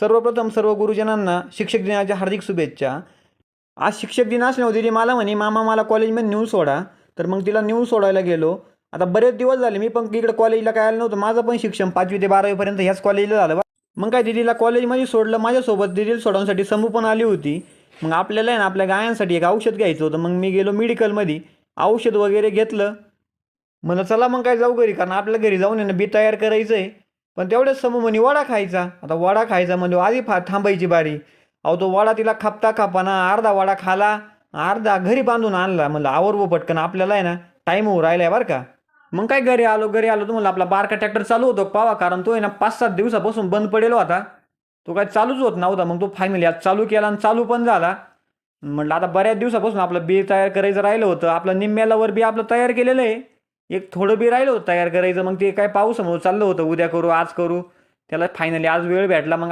सर्वप्रथम सर्व गुरुजनांना शिक्षक दिनाच्या हार्दिक शुभेच्छा. आज शिक्षक दिन असल्यावर दिदी मला म्हणे मामा मला कॉलेजमध्ये नेऊन सोडा. तर मग तिला नेऊन सोडायला गेलो. आता बरेच दिवस झाले मी पण इकडे कॉलेजला काय आलं नव्हतं. माझं पण शिक्षण पाचवी ते बारावीपर्यंत ह्याच कॉलेजला झालं. बा मग काय दिदीला कॉलेजमध्ये सोडलं माझ्यासोबत दिदीला सोडवण्यासाठी समू पण आली होती. मग आपल्याला आहे ना आपल्या गायांसाठी एक औषध घ्यायचं होतं. मग मी गेलो मेडिकलमध्ये औषध वगैरे घेतलं. म्हणलं चला मग काय जाऊ घरी कारण आपल्या घरी जाऊन आहे ना बी तयार करायचं आहे पण तेवढ्याच समूह म्हणे वडा खायचा. आता वडा खायचा म्हणजे आधी फा थांबायची बारी. अहो तो वडा तिला खापता खापाना अर्धा वडा खाला अर्धा घरी बांधून आणला. म्हणलं आवरवं पटकन आपल्याला आहे ना टाईम होऊ आहे बरं का. मग काय घरी आलो घरी आलो तर म्हणलं आपला बारका ट्रॅक्टर चालू होतो पावा? कारण तो आहे ना पाच सात दिवसापासून बंद पडेल होता. तो काय चालूच होत नव्हता. मग तो फायनली आज चालू केला आणि चालू पण झाला. म्हटलं आता बऱ्याच दिवसापासून आपलं बी तयार करायचं राहिलं होतं. आपलं निम्म्यालावर बी आपलं तयार केलेलं आहे. एक थोडं बी राहिलं होतं तयार करायचं. मग ते काय पाऊस चाललं होतं उद्या करू आज करू. त्याला फायनली आज वेळ भेटला मग